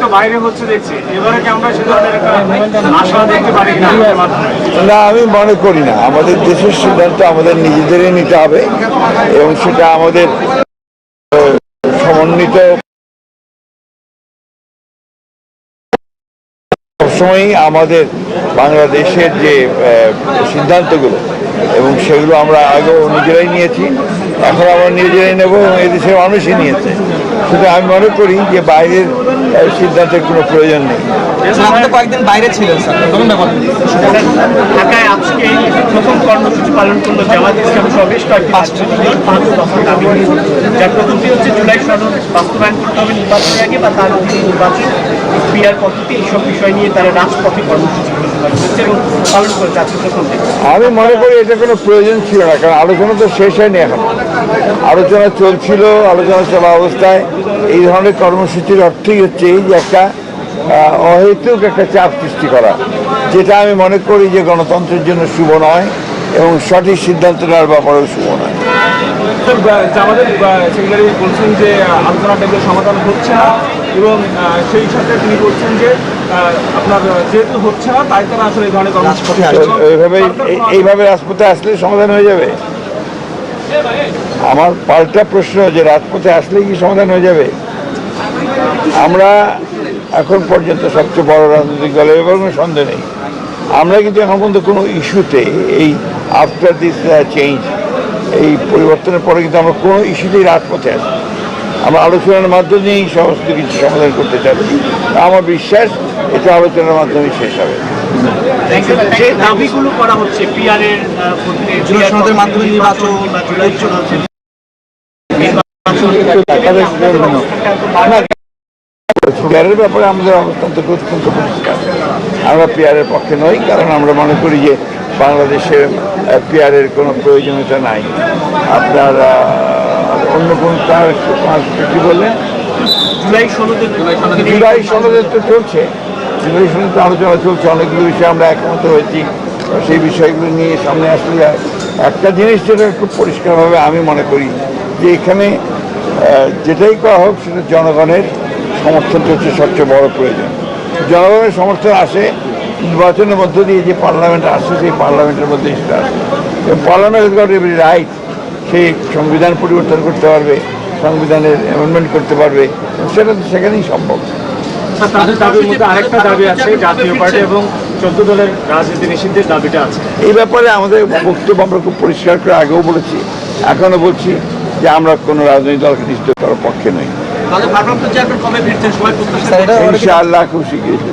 তো বাইরে হচ্ছে দেখছি। এবারে কি আমরা আশা দেখতে পারি না, আমি মনে করি না। আমাদের দেশের সিদ্ধান্ত আমাদের নিজেদেরই নিতে হবে এবং সেটা আমাদের সমন্বিত সবসময়ই আমাদের বাংলাদেশের যে সিদ্ধান্তগুলো এবং সেগুলো আমরা আগেও নিজেরাই নিয়েছি, এখন আমরা নিজেরাই নেব এবং এদেশের মানুষই নিয়েছে। সেটা আমি মনে করি যে বাইরের সিদ্ধান্তের কোনো প্রয়োজন নেই। কয়েকদিন বাইরে ছিলেন স্যার। ঢাকায় আজকে এই প্রথম কর্মসূচি পালন করল জামাত ইসলাম সহ বেশ কয়েকটি পাঁচ। যার প্রথমটি হচ্ছে জুলাই সনদ বাস্তবায়ন করতে হবে নির্বাচনের আগে বা তার নির্বাচন বিয়ার পদ্ধতি এইসব বিষয় নিয়ে তারা রাজপথে কর্মসূচি করেছে পালন করে যাচ্ছে প্রথম আমি মনে করি এটা কোনো প্রয়োজন ছিল না কারণ আলোচনা তো শেষ হয়নি এখন। আলোচনা চলছিল আলোচনা চলা অবস্থায়। এই ধরনের কর্মসূচির অর্থই হচ্ছে এই যে একটা অহেতুক একটা চাপ সৃষ্টি করা যেটা আমি মনে করি যে গণতন্ত্রের জন্য শুভ নয় এবং সঠিক সিদ্ধান্ত নেওয়ার ব্যাপারেও শুভ নয়। আমাদের সেক্রেটারি বলছেন যে আলোচনা সমাধান হচ্ছে না এবং সেই সাথে তিনি বলছেন যে আপনার যেহেতু হচ্ছে না তাই তারা আসলে এই ধরনের এইভাবে এইভাবে রাজপথে আসলে সমাধান হয়ে যাবে? আমার পাল্টা প্রশ্ন, যে রাজপথে আসলেই কি সমাধান হয়ে যাবে? আমরা এখন পর্যন্ত সবচেয়ে বড় রাজনৈতিক দলের কোনো সন্দেহ নেই। আমরা কিন্তু এখন পর্যন্ত কোনো ইস্যুতে এই আফটার দিস চেঞ্জ এই পরিবর্তনের পরে কিন্তু আমরা কোনো ইস্যুতেই রাজপথে আসি আমরা আলোচনার মাধ্যমেই সমস্ত কিছু সমাধান করতে চাচ্ছি। আমার বিশ্বাস, এটা আলোচনার মাধ্যমে শেষ হবে। যে দাবিগুলো করা হচ্ছে সনদের মাধ্যমে নির্বাচন, জুলাই সনদের পেয়ারের ব্যাপারে আমাদের অবস্থান তো অত্যন্ত পরিষ্কার আমরা পেয়ারের পক্ষে নই কারণ আমরা মনে করি যে বাংলাদেশে পেয়ারের কোনো প্রয়োজনীয়তা নাই। আপনার অন্য কোন কি বললেন? জুলাই সনদের জুলাই তো চলছে। সনদ তো আলোচনা চলছে, অনেকগুলো বিষয়ে আমরা একমত হয়েছি। সেই বিষয়গুলো নিয়ে সামনে আসলে একটা জিনিস যেটা খুব পরিষ্কারভাবে আমি মনে করি, যে এখানে যেটাই করা হোক, সেটা জনগণের সমর্থনটা হচ্ছে সবচেয়ে বড় প্রয়োজন। জনগণের সমর্থন আসে, নির্বাচনের মধ্য দিয়ে যে পার্লামেন্ট আসে সেই পার্লামেন্টের মধ্যে সেটা আসে। পার্লামেন্ট গট এভরি রাইট সেই সংবিধান পরিবর্তন করতে পারবে, সংবিধানের অ্যামেন্ডমেন্ট করতে পারবে সেটা তো সেখানেই সম্ভব। তাদের দাবির মধ্যে আরেকটা দাবি আছে জাতীয় পার্টি এবং চোদ্দ দলের রাজনীতি নিষিদ্ধের দাবিটা আছে। এই ব্যাপারে আমাদের বক্তব্য আমরা খুব পরিষ্কার করে আগেও বলেছি এখনও বলছি যে আমরা কোনো রাজনৈতিক দলকে নিষিদ্ধ করার পক্ষে নই। ইনশাআল্লাহ খুব শিখিয়েছি